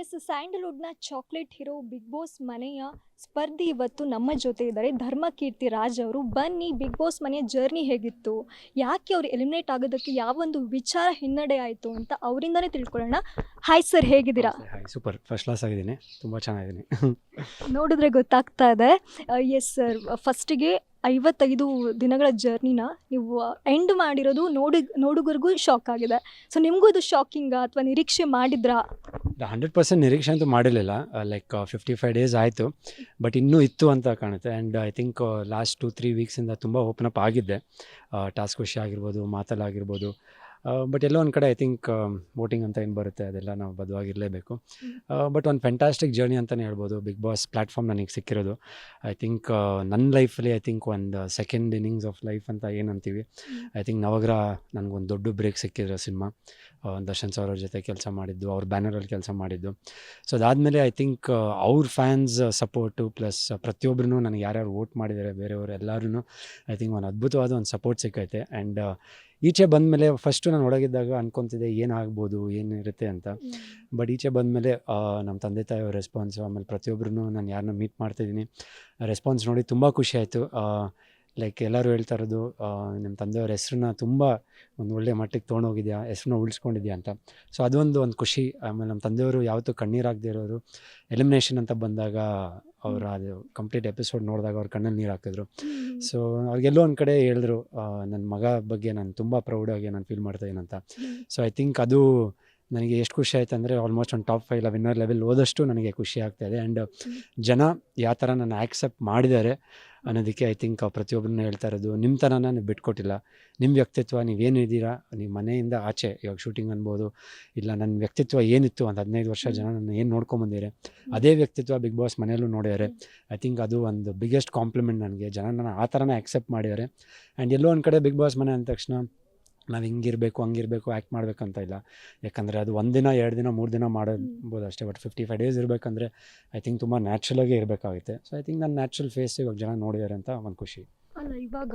S ಸ್ಯಾಂಡಲ್ವುಡ್ನ chocolate hero Bigg Boss ಮನೆಯ ಸ್ಪರ್ಧಿ ಇವತ್ತು ನಮ್ಮ ಜೊತೆ ಇದ್ದಾರೆ. ಧರ್ಮಕೀರ್ತಿ ರಾಜ್ ಅವರು ಬನ್ನಿ ಬಿಗ್ ಬಾಸ್ ಮನೆಯ ಜರ್ನಿ ಹೇಗಿತ್ತು? ಯಾಕೆ ಅವ್ರು ಎಲಿಮಿನೇಟ್ ಆಗೋದಕ್ಕೆ ಯಾವೊಂದು ವಿಚಾರ ಹಿನ್ನಡೆ ಆಯಿತು ಅಂತ ಅವರಿಂದನೇ ತಿಳ್ಕೊಳ್ಳೋಣ. ಹಾಯ್ ಸರ್ ಹೇಗಿದ್ದೀರಾ? ಹಾಯ್ ಸೂಪರ್ ಫಸ್ಟ್ ಕ್ಲಾಸ್ ಆಗಿದ್ದೀನಿ. ತುಂಬ ಚೆನ್ನಾಗಿದ್ದೀನಿ. ನೋಡಿದ್ರೆ ಗೊತ್ತಾಗ್ತಾ ಇದೆ. ಎಸ್ ಸರ್ ಫಸ್ಟಿಗೆ ಐವತ್ತೈದು ದಿನಗಳ ಜರ್ನಿನ ನೀವು ಎಂಡ್ ಮಾಡಿರೋದು ನೋಡಿ, ನೋಡುಗರಿಗೂ ಶಾಕ್ ಆಗಿದೆ. ಸೊ ನಿಮಗೂ ಇದು ಶಾಕಿಂಗಾ ಅಥವಾ ನಿರೀಕ್ಷೆ ಮಾಡಿದ್ರಾ? ಹಂಡ್ರೆಡ್ ಪರ್ಸೆಂಟ್ ನಿರೀಕ್ಷೆ ಅಂತೂ ಮಾಡಿರಲಿಲ್ಲ. ಲೈಕ್ ಫಿಫ್ಟಿ ಫೈವ್ ಡೇಸ್ ಆಯಿತು. ಬಟ್ ಇನ್ನೂ ಇತ್ತು ಅಂತ ಕಾಣುತ್ತೆ. And I think last two three ವೀಕ್ಸಿಂದ ತುಂಬ ಓಪನ್ ಅಪ್ ಆಗಿದ್ದೆ. ಟಾಸ್ಕ್ ಖುಷಿ ಆಗಿರ್ಬೋದು, ಮಾತಲ್ಲಾಗಿರ್ಬೋದು. ಬಟ್ ಎಲ್ಲೋ ಒಂದು ಕಡೆ ಐ ಥಿಂಕ್ ವೋಟಿಂಗ್ ಅಂತ ಏನು ಬರುತ್ತೆ ಅದೆಲ್ಲ ನಾವು ಬದುವಾಗಿರಲೇಬೇಕು. ಬಟ್ ಒಂದು ಫ್ಯಾಂಟಾಸ್ಟಿಕ್ ಜರ್ನಿ ಅಂತಲೇ ಹೇಳ್ಬೋದು. ಬಿಗ್ ಬಾಸ್ ಪ್ಲ್ಯಾಟ್ಫಾರ್ಮ್ ನನಗೆ ಸಿಕ್ಕಿರೋದು. ಐ ಥಿಂಕ್ ನನ್ನ ಲೈಫಲ್ಲಿ ಐ ಥಿಂಕ್ ಒಂದು ಸೆಕೆಂಡ್ ಇನ್ನಿಂಗ್ಸ್ ಆಫ್ ಲೈಫ್ ಅಂತ ಏನು ಅಂತೀವಿ. ಐ ಥಿಂಕ್ ನವಗ್ರಹ ನನಗೊಂದು ದೊಡ್ಡ ಬ್ರೇಕ್ ಸಿಕ್ಕಿದ್ರೆ ಸಿನಿಮಾ. ದರ್ಶನ್ ಸರ್ ಅವ್ರ ಜೊತೆ ಕೆಲಸ ಮಾಡಿದ್ದು ಅವ್ರ ಬ್ಯಾನರಲ್ಲಿ ಕೆಲಸ ಮಾಡಿದ್ದು. ಸೊ ಅದಾದಮೇಲೆ ಐ ಥಿಂಕ್ ಅವ್ರ ಫ್ಯಾನ್ಸ್ ಸಪೋರ್ಟು ಪ್ಲಸ್ ಪ್ರತಿಯೊಬ್ಬರೂ ನನಗೆ ಯಾರ್ಯಾರು ವೋಟ್ ಮಾಡಿದ್ದಾರೆ ಬೇರೆಯವರು ಎಲ್ಲರೂ ಐ ಥಿಂಕ್ ಒಂದು ಅದ್ಭುತವಾದ ಒಂದು ಸಪೋರ್ಟ್ ಸಿಕ್ಕೈತೆ. ಆ್ಯಂಡ್ ಈಚೆ ಬಂದಮೇಲೆ ಫಸ್ಟು ನಾನು ಒಳಗಿದ್ದಾಗ ಅನ್ಕೊತಿದ್ದೆ ಏನಾಗ್ಬೋದು ಏನಿರುತ್ತೆ ಅಂತ. ಬಟ್ ಈಚೆ ಬಂದಮೇಲೆ ನಮ್ಮ ತಂದೆ ತಾಯಿಯವ್ರ ರೆಸ್ಪಾನ್ಸು ಆಮೇಲೆ ಪ್ರತಿಯೊಬ್ಬರೂ ನಾನು ಯಾರನ್ನ ಮೀಟ್ ಮಾಡ್ತಿದ್ದೀನಿ. ರೆಸ್ಪಾನ್ಸ್ ನೋಡಿ ತುಂಬ ಖುಷಿ ಆಯಿತು. ಲೈಕ್ ಎಲ್ಲರೂ ಹೇಳ್ತಾ ಇರೋದು ನಿಮ್ಮ ತಂದೆಯವ್ರ ಹೆಸ್ರನ್ನ ತುಂಬ ಒಂದು ಒಳ್ಳೆ ಮಟ್ಟಿಗೆ ತೊಗೊಂಡೋಗಿದ್ಯಾ ಹೆಸ್ರನ್ನ ಉಳಿಸ್ಕೊಂಡಿದ್ಯಾ ಅಂತ. ಸೊ ಅದೊಂದು ಒಂದು ಖುಷಿ. ಆಮೇಲೆ ನಮ್ಮ ತಂದೆಯವರು ಯಾವತ್ತೂ ಕಣ್ಣೀರಾಗದೇ ಇರೋರು. ಎಲಿಮಿನೇಷನ್ ಅಂತ ಬಂದಾಗ ಅವರು ಅದು ಕಂಪ್ಲೀಟ್ ಎಪಿಸೋಡ್ ನೋಡಿದಾಗ ಅವ್ರ ಕಣ್ಣಲ್ಲಿ ನೀರು ಹಾಕಿದ್ರು ಸೊ ಅವ್ರಿಗೆಲ್ಲೋ ಒಂದು ಕಡೆ ಹೇಳಿದ್ರು ನನ್ನ ಮಗ ಬಗ್ಗೆ ನಾನು ತುಂಬ ಪ್ರೌಡಾಗಿ ನಾನು ಫೀಲ್ ಮಾಡ್ತಾ ಅಂತ. ಸೊ ಐ ಥಿಂಕ್ ಅದು ನನಗೆ ಎಷ್ಟು ಖುಷಿ ಆಯ್ತು ಅಂದರೆ ಆಲ್ಮೋಸ್ಟ್ ಒಂದು ಟಾಪ್ ಫೈವ್ ವಿನ್ನರ್ ಲೆವೆಲ್ ಹೋದಷ್ಟು ನನಗೆ ಖುಷಿ ಆಗ್ತಾ ಇದೆ. ಆ್ಯಂಡ್ ಜನ ಯಾವ ಥರ ನನ್ನ ಆ್ಯಕ್ಸೆಪ್ಟ್ ಮಾಡಿದ್ದಾರೆ ಅನ್ನೋದಕ್ಕೆ ಐ ಥಿಂಕ್ ಪ್ರತಿಯೊಬ್ಬರನ್ನ ಹೇಳ್ತಾ ಇರೋದು ನಿಮ್ಮ ಥರನ ನೀವು ಬಿಟ್ಕೊಟ್ಟಿಲ್ಲ. ನಿಮ್ಮ ವ್ಯಕ್ತಿತ್ವ ನೀವೇನಿದ್ದೀರಾ ನೀವು ಮನೆಯಿಂದ ಆಚೆ ಇವಾಗ ಶೂಟಿಂಗ್ ಅನ್ಬೋದು ಇಲ್ಲ ನನ್ನ ವ್ಯಕ್ತಿತ್ವ ಏನಿತ್ತು ಒಂದು ಹದಿನೈದು ವರ್ಷ ಜನ ನನ್ನ ಏನು ನೋಡ್ಕೊಂಬಂದಿದ್ದಾರೆ ಅದೇ ವ್ಯಕ್ತಿತ್ವ ಬಿಗ್ ಬಾಸ್ ಮನೆಯಲ್ಲೂ ನೋಡಿದ್ದಾರೆ ಐ ಥಿಂಕ್ ಅದು ಒಂದು ಬಿಗ್ಗೆಸ್ಟ್ ಕಾಂಪ್ಲಿಮೆಂಟ್ ನನಗೆ. ಜನ ನನ್ನ ಆ ಥರನೇ ಆ್ಯಕ್ಸೆಪ್ಟ್ ಮಾಡಿದ್ದಾರೆ. ಆ್ಯಂಡ್ ಎಲ್ಲೋ ಒಂದು ಕಡೆ ಬಿಗ್ ಬಾಸ್ ಮನೆ ಅಂದ ತಕ್ಷಣ ನಾವು ಹಿಂಗಿರಬೇಕು, ಹಂಗಿರಬೇಕು ಆ್ಯಕ್ಟ್ ಮಾಡಬೇಕಂತ ಇಲ್ಲ. ಯಾಕಂದರೆ ಅದು ಒಂದು ದಿನ, ಎರಡು ದಿನ, ಮೂರು ದಿನ ಮಾಡಬೋದು ಅಷ್ಟೇ. ಬಟ್ ಫಿಫ್ಟಿ ಫೈವ್ ಡೇಸ್ ಇರಬೇಕಂದ್ರೆ ಐ ಥಿಂಕ್ ತುಂಬ ನ್ಯಾಚುರಲಾಗೇ ಇರಬೇಕಾಗುತ್ತೆ. ಸೊ ಐ ಥಿಂಕ್ ನನ್ನ ನ್ಯಾಚುರಲ್ ಫೇಸ್ ಇವಾಗ ಜನ ನೋಡಿದ್ದಾರೆ ಅಂತ ಒಂದು ಖುಷಿ. ಅಲ್ಲ, ಇವಾಗ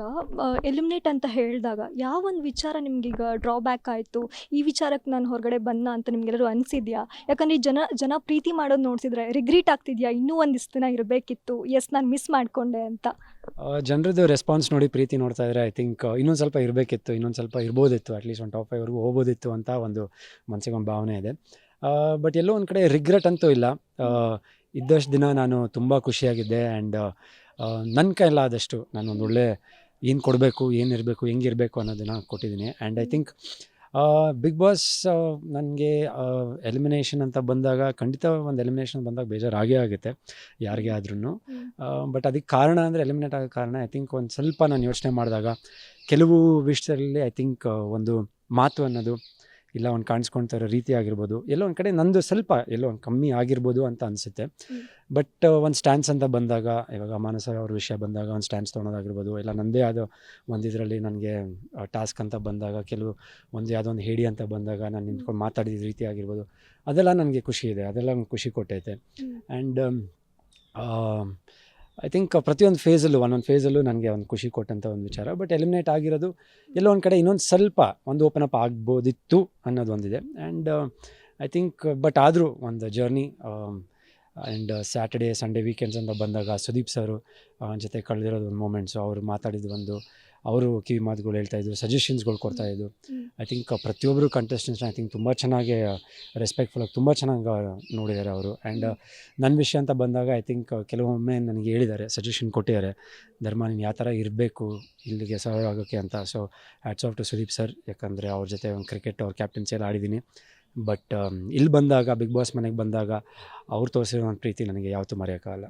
ಎಲಿಮಿನೇಟ್ ಅಂತ ಹೇಳಿದಾಗ ಯಾವ ಒಂದು ವಿಚಾರ ನಿಮ್ಗೀಗ ಡ್ರಾಬ್ಯಾಕ್ ಆಯಿತು? ಈ ವಿಚಾರಕ್ಕೆ ನಾನು ಹೊರಗಡೆ ಬಂದ ಅಂತ ನಿಮ್ಗೆಲ್ಲರೂ ಅನಿಸಿದ್ಯಾ? ಯಾಕಂದರೆ ಜನ ಜನ ಪ್ರೀತಿ ಮಾಡೋದು ನೋಡ್ಸಿದ್ರೆ ರಿಗ್ರೀಟ್ ಆಗ್ತಿದ್ಯಾ? ಇನ್ನೂ ಒಂದಿಷ್ಟು ದಿನ ಇರಬೇಕಿತ್ತು. ಎಸ್ ನಾನು ಮಿಸ್ ಮಾಡಿಕೊಂಡೆ ಅಂತ. ಜನರದ್ದು ರೆಸ್ಪಾನ್ಸ್ ನೋಡಿ ಪ್ರೀತಿ ನೋಡ್ತಾ ಇದ್ರೆ ಐ ಥಿಂಕ್ ಇನ್ನೊಂದು ಸ್ವಲ್ಪ ಇರಬೇಕಿತ್ತು, ಇನ್ನೊಂದು ಸ್ವಲ್ಪ ಇರ್ಬೋದಿತ್ತು ಅಟ್ಲೀಸ್ಟ್ ಒಂದು ಟಾಪ್ ಫೈವ್ವರೆಗೂ ಹೋಗ್ಬೋದಿತ್ತು ಅಂತ ಒಂದು ಮನಸ್ಸಿಗೆ ಒಂದು ಭಾವನೆ ಇದೆ. ಬಟ್ ಎಲ್ಲೋ ಒಂದು ಕಡೆ ರಿಗ್ರೆಟ್ ಅಂತೂ ಇಲ್ಲ. ಇದ್ದಷ್ಟು ದಿನ ನಾನು ತುಂಬ ಖುಷಿಯಾಗಿದ್ದೆ ಆ್ಯಂಡ್ ನನ್ನ ಕೈಲಾದಷ್ಟು ನಾನು ಒಂದು ಒಳ್ಳೆ ಏನು ಕೊಡಬೇಕು ಏನಿರಬೇಕು ಹೆಂಗಿರಬೇಕು ಅನ್ನೋದನ್ನು ಕೊಟ್ಟಿದ್ದೀನಿ. And I think Big Boss ನನಗೆ ಎಲಿಮಿನೇಷನ್ ಅಂತ ಬಂದಾಗ ಖಂಡಿತ ಒಂದು ಎಲಿಮಿನೇಷನ್ ಬಂದಾಗ ಬೇಜಾರಾಗೇ ಆಗುತ್ತೆ ಯಾರಿಗೇ ಆದ್ರೂ ಬಟ್ ಅದಕ್ಕೆ ಕಾರಣ ಅಂದರೆ ಎಲಿಮಿನೇಟ್ ಆಗೋ ಕಾರಣ ಐ ಥಿಂಕ್ ಒಂದು ಸ್ವಲ್ಪ ನಾನು ಯೋಚನೆ ಮಾಡಿದಾಗ ಕೆಲವು ವಿಷಯದಲ್ಲಿ ಐ ಥಿಂಕ್ ಒಂದು ಮಾತು ಅನ್ನೋದು ಇಲ್ಲ ಒಂದು ಕಾಣಿಸ್ಕೊಳ್ತಾ ಇರೋ ರೀತಿ ಆಗಿರ್ಬೋದು ಎಲ್ಲೋ ಒಂದು ಕಡೆ ನಂದು ಸ್ವಲ್ಪ ಎಲ್ಲೋ ಒಂದು ಕಮ್ಮಿ ಆಗಿರ್ಬೋದು ಅಂತ ಅನಿಸುತ್ತೆ. ಬಟ್ ಒಂದು ಸ್ಟ್ಯಾನ್ಸ್ ಅಂತ ಬಂದಾಗ ಇವಾಗ ಮಾನಸ ಅವ್ರ ವಿಷಯ ಬಂದಾಗ ಒಂದು ಸ್ಟ್ಯಾನ್ಸ್ ತೊಗೊಳೋದಾಗಿರ್ಬೋದು ಇಲ್ಲ ನನ್ನದೇ ಆದ ಒಂದು ಇದರಲ್ಲಿ ನನಗೆ ಟಾಸ್ಕ್ ಅಂತ ಬಂದಾಗ ಕೆಲವು ಒಂದು ಯಾವುದೋ ಒಂದು ಹೇಡಿ ಅಂತ ಬಂದಾಗ ನಾನು ನಿಂತ್ಕೊಂಡು ಮಾತಾಡಿದ ರೀತಿ ಆಗಿರ್ಬೋದು ಅದೆಲ್ಲ ನನಗೆ ಖುಷಿ ಇದೆ ಅದೆಲ್ಲ ಖುಷಿ ಕೊಟ್ಟೈತೆ. ಆ್ಯಂಡ್ ಐ ಥಿಂಕ್ ಪ್ರತಿಯೊಂದು ಫೇಸಲ್ಲೂ ಒಂದೊಂದು ಫೇಸಲ್ಲೂ ನನಗೆ ಒಂದು ಖುಷಿ ಕೊಟ್ಟಂಥ ಒಂದು ವಿಚಾರ. ಬಟ್ ಎಲಿಮಿನೇಟ್ ಆಗಿರೋದು ಎಲ್ಲೋ ಒಂದು ಕಡೆ ಇನ್ನೊಂದು ಸ್ವಲ್ಪ ಒಂದು ಓಪನ್ ಅಪ್ ಆಗ್ಬೋದಿತ್ತು ಅನ್ನೋದು ಒಂದಿದೆ. ಆ್ಯಂಡ್ ಐ ಥಿಂಕ್ ಬಟ್ ಆದರೂ ಒಂದು journey and Saturday Sunday weekends ಅಂತ ಬಂದಾಗ ಸುದೀಪ್ ಸರು ಜೊತೆ ಕಳೆದಿರೋದು ಒಂದು ಮೂಮೆಂಟ್ಸು ಅವರು ಮಾತಾಡಿದ ಒಂದು ಅವರು ಕಿವಿ ಮಾತುಗಳು ಹೇಳ್ತಾ ಇದ್ರು ಸಜೆಷನ್ಸ್ಗಳು ಕೊಡ್ತಾ ಇದ್ರು. ಐ ಥಿಂಕ್ ಪ್ರತಿಯೊಬ್ಬರು ಕಂಟೆಸ್ಟೆಂಟ್ಸ್ನ ಐ ಥಿಂಕ್ ತುಂಬ ಚೆನ್ನಾಗಿ ರೆಸ್ಪೆಕ್ಟ್ಫುಲ್ಲಾಗಿ ತುಂಬ ಚೆನ್ನಾಗಿ ನೋಡಿದ್ದಾರೆ ಅವರು. ಆ್ಯಂಡ್ ನನ್ನ ವಿಷಯ ಅಂತ ಬಂದಾಗ ಐ ಥಿಂಕ್ ಕೆಲವೊಮ್ಮೆ ನನಗೆ ಹೇಳಿದ್ದಾರೆ ಸಜೆಷನ್ ಕೊಟ್ಟಿದ್ದಾರೆ ಧರ್ಮ ನೀನು ಯಾವ ಥರ ಇರಬೇಕು ಇಲ್ಲಿಗೆ ಸರ್ವ್ ಆಗೋಕ್ಕೆ ಅಂತ. So hats off to Sudeep sir ಯಾಕಂದರೆ ಅವ್ರ ಜೊತೆ ಒಂದು ಕ್ರಿಕೆಟ್ ಅವ್ರ ಕ್ಯಾಪ್ಟನ್ಸಿ ಎಲ್ಲ ಆಡಿದ್ದೀನಿ. ಬಟ್ ಇಲ್ಲಿ ಬಂದಾಗ ಬಿಗ್ ಬಾಸ್ ಮನೆಗೆ ಬಂದಾಗ ಅವ್ರು ತೋರಿಸಿರೋ ಪ್ರೀತಿ ನನಗೆ ಯಾವತ್ತೂ ಮರೆಯೋಕ್ಕಾಗಲ್ಲ.